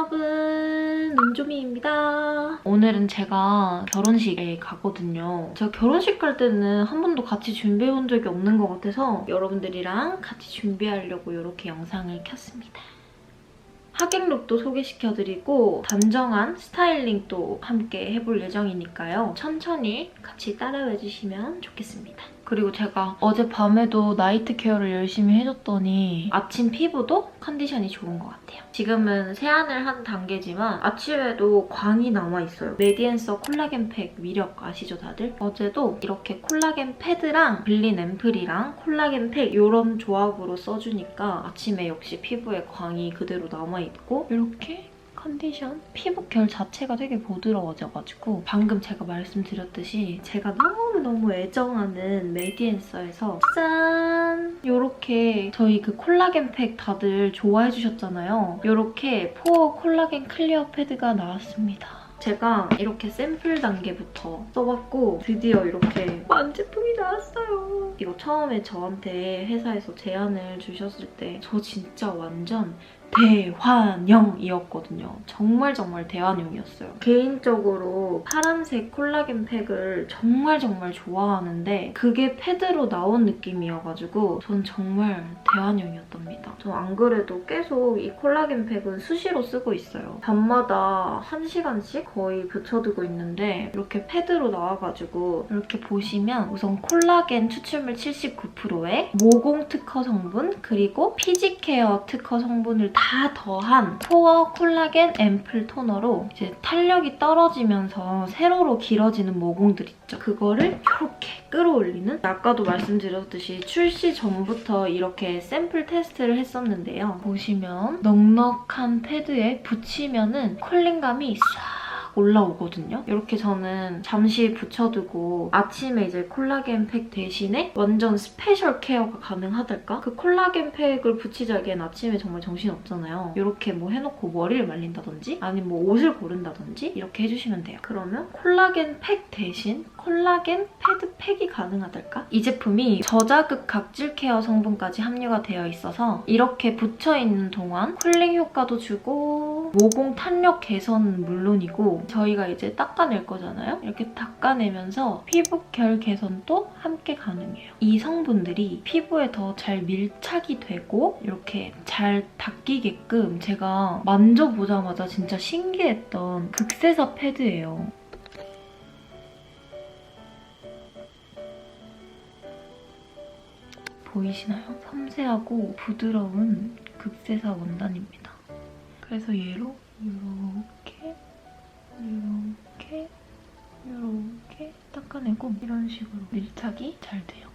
여러분, 은조미입니다. 오늘은 제가 결혼식에 가거든요. 제가 결혼식 갈 때는 한 번도 같이 준비해본 적이 없는 것 같아서 여러분들이랑 같이 준비하려고 이렇게 영상을 켰습니다. 하객룩도 소개시켜드리고 단정한 스타일링도 함께 해볼 예정이니까요. 천천히 같이 따라와 주시면 좋겠습니다. 그리고 제가 어젯밤에도 나이트 케어를 열심히 해줬더니 아침 피부도 컨디션이 좋은 것 같아요. 지금은 세안을 한 단계지만 아침에도 광이 남아있어요. 메디앤서 콜라겐 팩 위력 아시죠 다들? 어제도 이렇게 콜라겐 패드랑 블린 앰플이랑 콜라겐 팩 이런 조합으로 써주니까 아침에 역시 피부에 광이 그대로 남아있고 이렇게 컨디션? 피부 결 자체가 되게 부드러워져가지고 방금 제가 말씀드렸듯이 제가 너무너무 애정하는 메디앤서에서 짠! 요렇게 저희 그 콜라겐 팩 다들 좋아해 주셨잖아요. 요렇게 포어 콜라겐 클리어 패드가 나왔습니다. 제가 이렇게 샘플 단계부터 써봤고 드디어 이렇게 완제품이 나왔어요. 이거 처음에 저한테 회사에서 제안을 주셨을 때 저 진짜 완전 대환영이었거든요. 정말 정말 대환영이었어요. 개인적으로 파란색 콜라겐 팩을 정말 정말 좋아하는데 그게 패드로 나온 느낌이어가지고 전 정말 대환영이었답니다. 저안 그래도 계속 이 콜라겐 팩은 수시로 쓰고 있어요. 밤마다 1시간씩 거의 붙여두고 있는데 이렇게 패드로 나와가지고 이렇게 보시면 우선 콜라겐 추출물 79%에 모공 특허 성분 그리고 피지케어 특허 성분을 다 더한 포어 콜라겐 앰플 토너로 이제 탄력이 떨어지면서 세로로 길어지는 모공들 있죠. 그거를 이렇게 끌어올리는 아까도 말씀드렸듯이 출시 전부터 이렇게 샘플 테스트를 했었는데요. 보시면 넉넉한 패드에 붙이면은 쿨링감이 싹 올라오거든요. 이렇게 저는 잠시 붙여두고 아침에 이제 콜라겐 팩 대신에 완전 스페셜 케어가 가능하달까? 그 콜라겐 팩을 붙이자기엔 아침에 정말 정신 없잖아요. 이렇게 뭐 해놓고 머리를 말린다든지 아니면 뭐 옷을 고른다든지 이렇게 해주시면 돼요. 그러면 콜라겐 팩 대신 콜라겐 패드 팩이 가능하달까? 이 제품이 저자극 각질 케어 성분까지 함유가 되어 있어서 이렇게 붙여있는 동안 쿨링 효과도 주고 모공 탄력 개선은 물론이고 저희가 이제 닦아낼 거잖아요. 이렇게 닦아내면서 피부 결 개선도 함께 가능해요. 이 성분들이 피부에 더 잘 밀착이 되고 이렇게 잘 닦이게끔 제가 만져보자마자 진짜 신기했던 극세사 패드예요. 보이시나요? 섬세하고 부드러운 극세사 원단입니다. 그래서 얘로 이렇게 이렇게 이렇게 닦아내고 이런 식으로 밀착이 잘 돼요.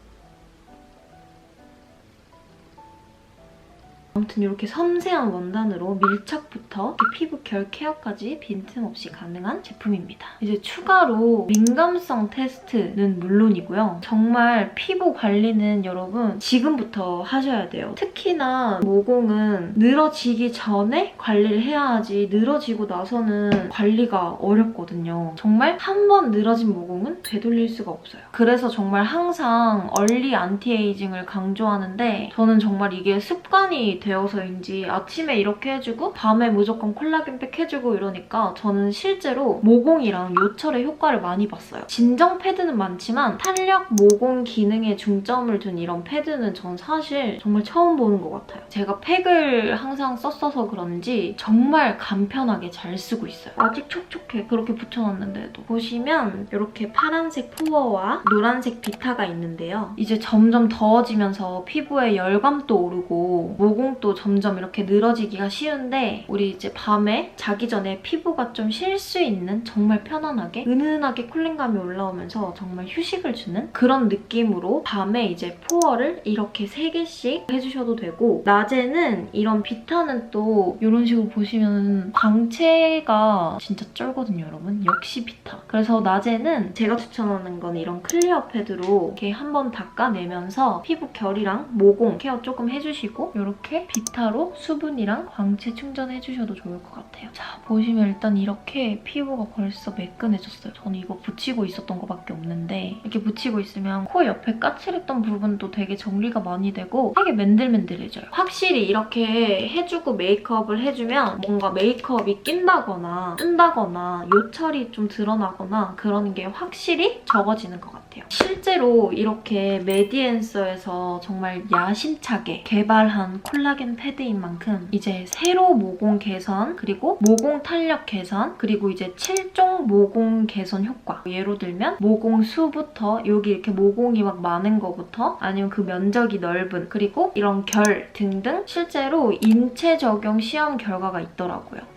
아무튼 이렇게 섬세한 원단으로 밀착부터 피부 결 케어까지 빈틈없이 가능한 제품입니다. 이제 추가로 민감성 테스트는 물론이고요. 정말 피부 관리는 여러분 지금부터 하셔야 돼요. 특히나 모공은 늘어지기 전에 관리를 해야 하지 늘어지고 나서는 관리가 어렵거든요. 정말 한 번 늘어진 모공은 되돌릴 수가 없어요. 그래서 정말 항상 얼리 안티에이징을 강조하는데 저는 정말 이게 습관이 되어서인지 아침에 이렇게 해주고 밤에 무조건 콜라겐 팩 해주고 이러니까 저는 실제로 모공이랑 요철의 효과를 많이 봤어요. 진정 패드는 많지만 탄력 모공 기능에 중점을 둔 이런 패드는 전 사실 정말 처음 보는 것 같아요. 제가 팩을 항상 썼어서 그런지 정말 간편하게 잘 쓰고 있어요. 아직 촉촉해 그렇게 붙여놨는데도 보시면 이렇게 파란색 포어와 노란색 비타가 있는데요. 이제 점점 더워지면서 피부에 열감도 오르고 모공 또 점점 이렇게 늘어지기가 쉬운데 우리 이제 밤에 자기 전에 피부가 좀 쉴 수 있는 정말 편안하게 은은하게 쿨링감이 올라오면서 정말 휴식을 주는 그런 느낌으로 밤에 이제 포어를 이렇게 3개씩 해주셔도 되고 낮에는 이런 비타는 또 이런 식으로 보시면 광채가 진짜 쩔거든요 여러분. 역시 비타. 그래서 낮에는 제가 추천하는 건 이런 클리어 패드로 이렇게 한번 닦아내면서 피부 결이랑 모공 케어 조금 해주시고 이렇게 비타로 수분이랑 광채 충전해 주셔도 좋을 것 같아요. 자, 보시면 일단 이렇게 피부가 벌써 매끈해졌어요. 저는 이거 붙이고 있었던 것밖에 없는데 이렇게 붙이고 있으면 코 옆에 까칠했던 부분도 되게 정리가 많이 되고 되게 맨들맨들해져요. 확실히 이렇게 해주고 메이크업을 해주면 뭔가 메이크업이 낀다거나 뜬다거나 요철이 좀 드러나거나 그러는 게 확실히 적어지는 것 같아요. 실제로 이렇게 메디앤서에서 정말 야심차게 개발한 콜라겐 패드인 만큼 이제 세로 모공 개선 그리고 모공 탄력 개선 그리고 이제 7종 모공 개선 효과 예로 들면 모공 수부터 여기 이렇게 모공이 막 많은 거부터 아니면 그 면적이 넓은 그리고 이런 결 등등 실제로 인체 적용 시험 결과가 있더라고요.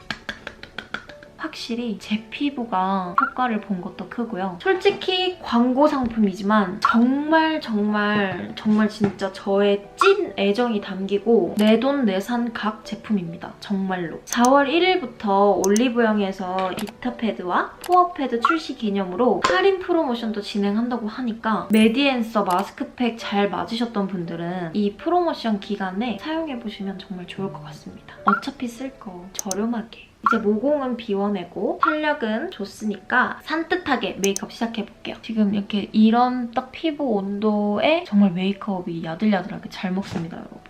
확실히 제 피부가 효과를 본 것도 크고요. 솔직히 광고 상품이지만 정말 정말 정말 진짜 저의 찐 애정이 담기고 내 돈 내산 각 제품입니다. 정말로. 4월 1일부터 올리브영에서 비타 패드와 포어 패드 출시 기념으로 할인 프로모션도 진행한다고 하니까 메디앤서 마스크팩 잘 맞으셨던 분들은 이 프로모션 기간에 사용해보시면 정말 좋을 것 같습니다. 어차피 쓸 거 저렴하게 이제 모공은 비워내고 탄력은 좋으니까 산뜻하게 메이크업 시작해볼게요. 지금 이렇게 이런 딱 피부 온도에 정말 메이크업이 야들야들하게 잘 먹습니다, 여러분.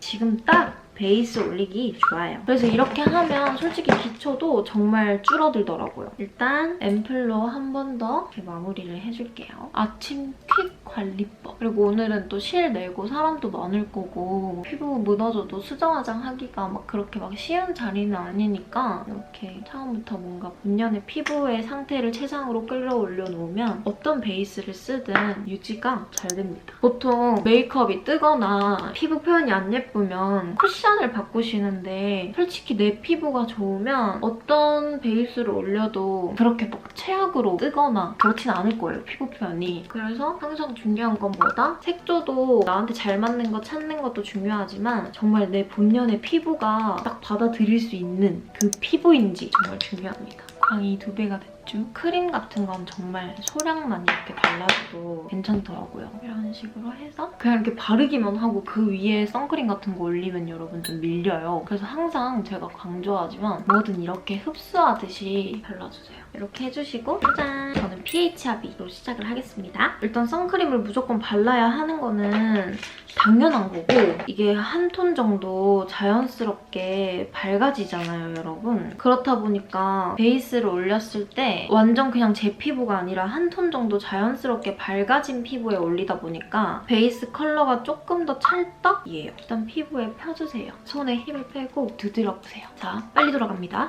지금 딱 베이스 올리기 좋아요. 그래서 이렇게 하면 솔직히 기초도 정말 줄어들더라고요. 일단 앰플로 한 번더 이렇게 마무리를 해줄게요. 아침 퀵 관리법. 그리고 오늘은 또 실 내고 사람도 많을 거고 피부 무너져도 수정 화장 하기가 막 그렇게 막 쉬운 자리는 아니니까 이렇게 처음부터 뭔가 본연의 피부의 상태를 최상으로 끌어올려 놓으면 어떤 베이스를 쓰든 유지가 잘 됩니다. 보통 메이크업이 뜨거나 피부 표현이 안 예쁘면 쿠션을 바꾸시는데 솔직히 내 피부가 좋으면 어떤 베이스를 올려도 그렇게 막 최악으로 뜨거나 그렇진 않을 거예요, 피부 표현이. 그래서 항상 중요한 건 뭐다? 색조도 나한테 잘 맞는 거 찾는 것도 중요하지만 정말 내 본연의 피부가 딱 받아들일 수 있는 그 피부인지 정말 중요합니다. 광이 두 배가 됐 죠. 크림 같은 건 정말 소량만 이렇게 발라줘도 괜찮더라고요. 이런 식으로 해서 그냥 이렇게 바르기만 하고 그 위에 선크림 같은 거 올리면 여러분 좀 밀려요. 그래서 항상 제가 강조하지만 뭐든 이렇게 흡수하듯이 발라주세요. 이렇게 해주시고 짜잔! 저는 PHRB로 시작을 하겠습니다. 일단 선크림을 무조건 발라야 하는 거는 당연한 거고 이게 한 톤 정도 자연스럽게 밝아지잖아요, 여러분. 그렇다 보니까 베이스를 올렸을 때 완전 그냥 제 피부가 아니라 한 톤 정도 자연스럽게 밝아진 피부에 올리다 보니까 베이스 컬러가 조금 더 찰떡이에요. 일단 피부에 펴주세요. 손에 힘을 빼고 두드려보세요. 자, 빨리 돌아갑니다.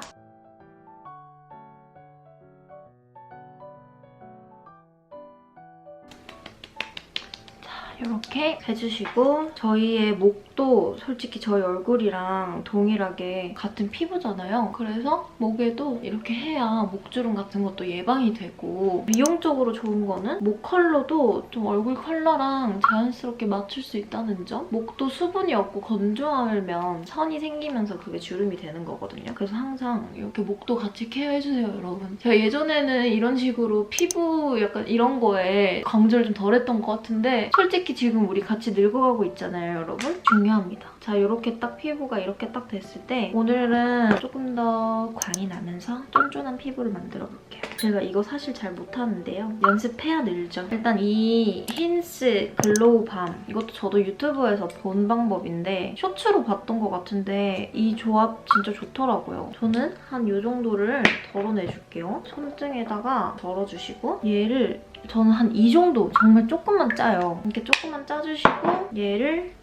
이렇게 해주시고 저희의 목도 솔직히 저희 얼굴이랑 동일하게 같은 피부잖아요. 그래서 목에도 이렇게 해야 목주름 같은 것도 예방이 되고 미용적으로 좋은 거는 목 컬러도 좀 얼굴 컬러랑 자연스럽게 맞출 수 있다는 점? 목도 수분이 없고 건조하면 선이 생기면서 그게 주름이 되는 거거든요. 그래서 항상 이렇게 목도 같이 케어해주세요, 여러분. 제가 예전에는 이런 식으로 피부 약간 이런 거에 강조를 좀 덜 했던 것 같은데 솔직히 솔직히 지금 우리 같이 늙어가고 있잖아요, 여러분? 중요합니다. 자, 이렇게 딱 피부가 이렇게 딱 됐을 때 오늘은 조금 더 광이 나면서 쫀쫀한 피부를 만들어 볼게요. 제가 이거 사실 잘 못하는데요. 연습해야 늘죠. 일단 이 힌스 글로우 밤 이것도 저도 유튜브에서 본 방법인데 쇼츠로 봤던 것 같은데 이 조합 진짜 좋더라고요. 저는 한 이 정도를 덜어내줄게요. 손등에다가 덜어주시고 얘를 저는 한 이 정도 정말 조금만 짜요. 이렇게 조금 만 짜주시고 얘를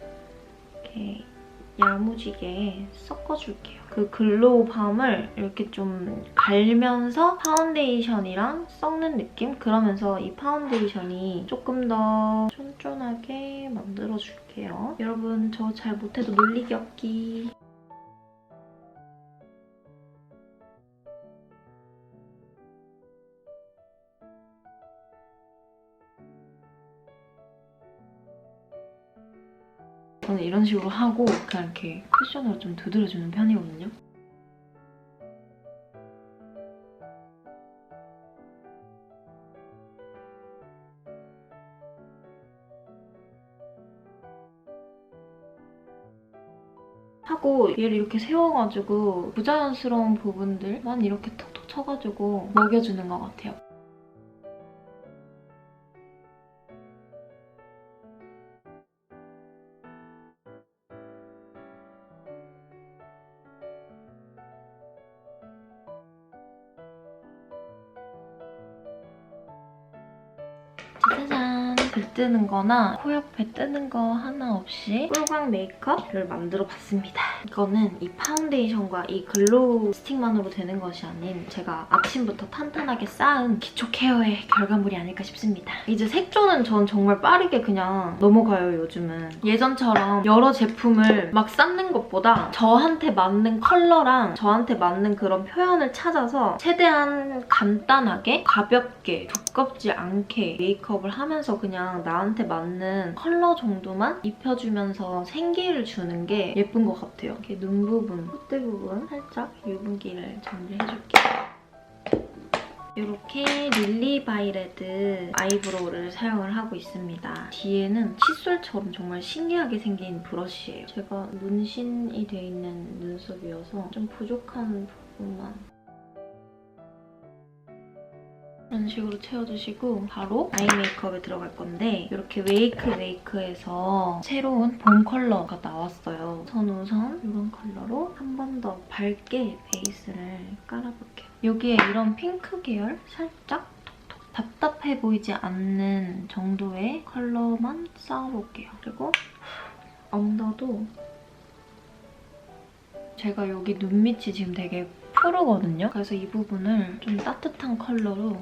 이렇게 야무지게 섞어줄게요. 그 글로우 밤을 이렇게 좀 갈면서 파운데이션이랑 섞는 느낌? 그러면서 이 파운데이션이 조금 더 쫀쫀하게 만들어줄게요. 여러분 저 잘 못해도 놀리기 없기. 저는 이런 식으로 하고 그냥 이렇게 쿠션으로 좀 두드려주는 편이거든요. 또 얘를 이렇게 세워가지고 부자연스러운 부분들만 이렇게 톡톡 쳐가지고 먹여주는 것 같아요. 뜨는 거나 코 옆에 뜨는 거 하나 없이 꿀광 메이크업을 만들어 봤습니다. 이거는 이 파운데이션과 이 글로우 스틱만으로 되는 것이 아닌 제가 아침부터 탄탄하게 쌓은 기초 케어의 결과물이 아닐까 싶습니다. 이제 색조는 전 정말 빠르게 그냥 넘어가요, 요즘은. 예전처럼 여러 제품을 막 쌓는 것보다 저한테 맞는 컬러랑 저한테 맞는 그런 표현을 찾아서 최대한 간단하게 가볍게 두껍지 않게 메이크업을 하면서 그냥 나한테 맞는 컬러 정도만 입혀주면서 생기를 주는 게 예쁜 것 같아요. 이렇게 눈 부분, 콧대 부분 살짝 유분기를 정리해줄게요. 이렇게 릴리 바이레드 아이브로우를 사용을 하고 있습니다. 뒤에는 칫솔처럼 정말 신기하게 생긴 브러쉬예요. 제가 눈신이 돼 있는 눈썹이어서 좀 부족한 부분만 이런 식으로 채워주시고 바로 아이 메이크업에 들어갈 건데 이렇게 웨이크 웨이크에서 새로운 봄 컬러가 나왔어요. 전 우선 이런 컬러로 한 번 더 밝게 베이스를 깔아볼게요. 여기에 이런 핑크 계열 살짝 톡톡 답답해 보이지 않는 정도의 컬러만 쌓아볼게요. 그리고 언더도 제가 여기 눈 밑이 지금 되게 푸르거든요. 그래서 이 부분을 좀 따뜻한 컬러로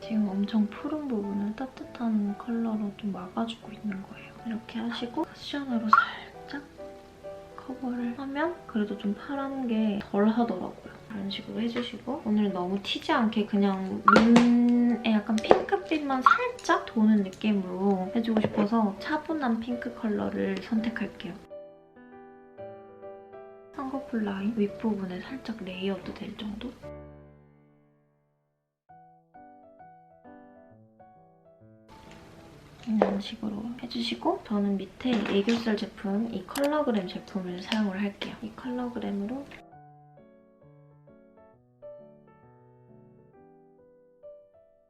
지금 엄청 푸른 부분을 따뜻한 컬러로 좀 막아주고 있는 거예요. 이렇게 하시고 쿠션으로 살짝 커버를 하면 그래도 좀 파란 게 덜 하더라고요. 이런 식으로 해주시고 오늘 너무 튀지 않게 그냥 눈에 약간 핑크빛만 살짝 도는 느낌으로 해주고 싶어서 차분한 핑크 컬러를 선택할게요. 쌍꺼풀 라인 윗부분에 살짝 레이어드 될 정도? 이런 식으로 해주시고 저는 밑에 애교살 제품 이 컬러그램 제품을 사용을 할게요. 이 컬러그램으로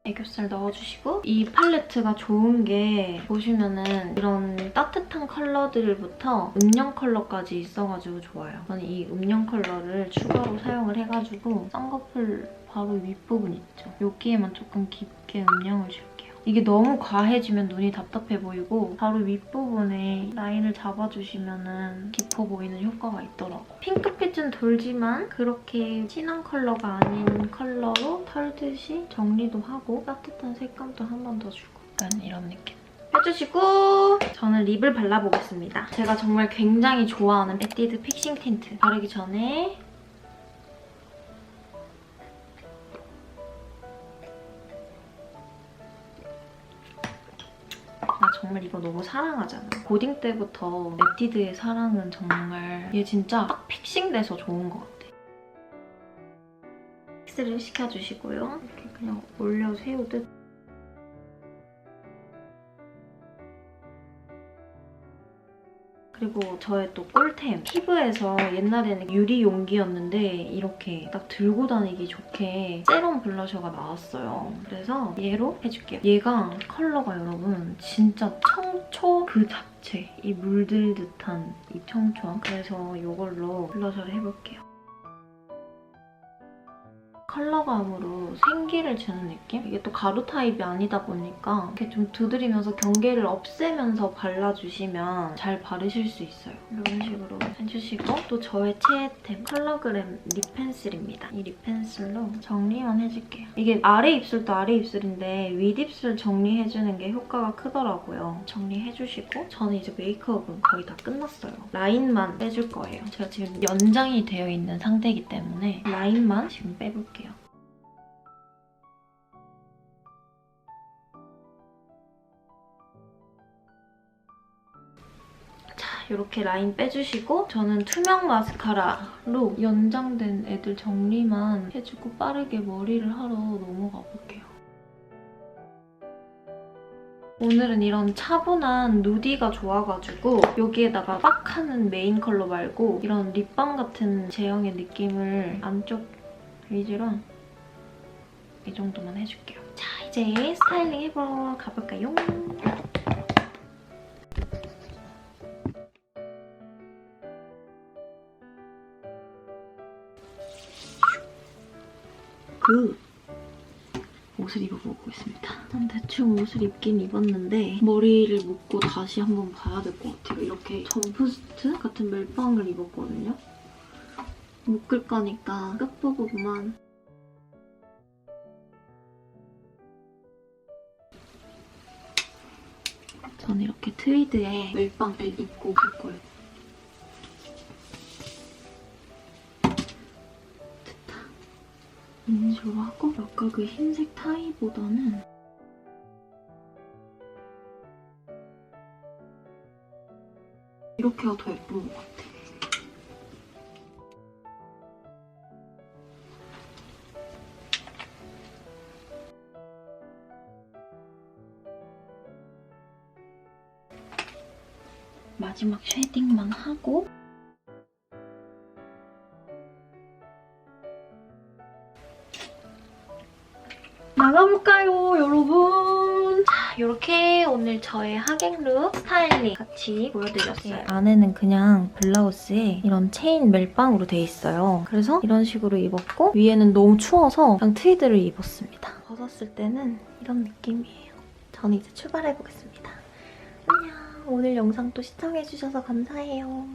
애교살 넣어주시고 이 팔레트가 좋은 게 보시면은 이런 따뜻한 컬러들부터 음영 컬러까지 있어가지고 좋아요. 저는 이 음영 컬러를 추가로 사용을 해가지고 쌍꺼풀 바로 윗부분 있죠? 여기에만 조금 깊게 음영을 줄게요. 이게 너무 과해지면 눈이 답답해 보이고 바로 윗부분에 라인을 잡아주시면 깊어 보이는 효과가 있더라고. 핑크빛은 돌지만 그렇게 진한 컬러가 아닌 컬러로 털듯이 정리도 하고 따뜻한 색감도 한 번 더 주고 약간 이런 느낌. 해주시고 저는 립을 발라보겠습니다. 제가 정말 굉장히 좋아하는 에뛰드 픽싱 틴트 바르기 전에 거 너무 사랑하잖아. 고딩 때부터 에뛰드의 사랑은 정말 얘 진짜 딱 픽싱돼서 좋은 것 같아. 픽스를 시켜주시고요. 이렇게 그냥 올려 세우듯 그리고 저의 또 꿀템 피부에서 옛날에는 유리 용기였는데 이렇게 딱 들고 다니기 좋게 세럼 블러셔가 나왔어요. 그래서 얘로 해줄게요. 얘가 컬러가 여러분 진짜 청 초 그 자체 이 물들 듯한 이 청초 그래서 이걸로 블러셔를 해볼게요. 컬러감으로 생기를 주는 느낌? 이게 또 가루 타입이 아니다 보니까 이렇게 좀 두드리면서 경계를 없애면서 발라주시면 잘 바르실 수 있어요. 이런 식으로 해주시고 또 저의 최애템 컬러그램 립 펜슬입니다. 이 립 펜슬로 정리만 해줄게요. 이게 아래 입술도 아래 입술인데 윗입술 정리해주는 게 효과가 크더라고요. 정리해주시고 저는 이제 메이크업은 거의 다 끝났어요. 라인만 빼줄 거예요. 제가 지금 연장이 되어 있는 상태이기 때문에 라인만 지금 빼볼게요. 이렇게 라인 빼주시고 저는 투명 마스카라로 연장된 애들 정리만 해주고 빠르게 머리를 하러 넘어가 볼게요. 오늘은 이런 차분한 누디가 좋아가지고 여기에다가 빡 하는 메인 컬러 말고 이런 립밤 같은 제형의 느낌을 안쪽 위주로 이 정도만 해줄게요. 자, 이제 스타일링 해보러 가볼까요? 그 옷을 입어보고 있습니다. 일단 대충 옷을 입긴 입었는데 머리를 묶고 다시 한번 봐야 될 것 같아요. 이렇게 점프스트 같은 멜빵을 입었거든요. 묶을 거니까 끝 부분만 전 이렇게 트위드에 멜빵을 입고 갈 거예요. 인식으로 하고 아까 그 흰색 타이보다는 이렇게가 더 예쁜 것 같아. 마지막 쉐딩만 하고 나가볼까요, 여러분? 자, 이렇게 오늘 저의 하객룩 스타일링 같이 보여드렸어요. 안에는 그냥 블라우스에 이런 체인 멜빵으로 돼 있어요. 그래서 이런 식으로 입었고 위에는 너무 추워서 그냥 트위드를 입었습니다. 벗었을 때는 이런 느낌이에요. 저는 이제 출발해보겠습니다. 안녕. 오늘 영상 또 시청해주셔서 감사해요.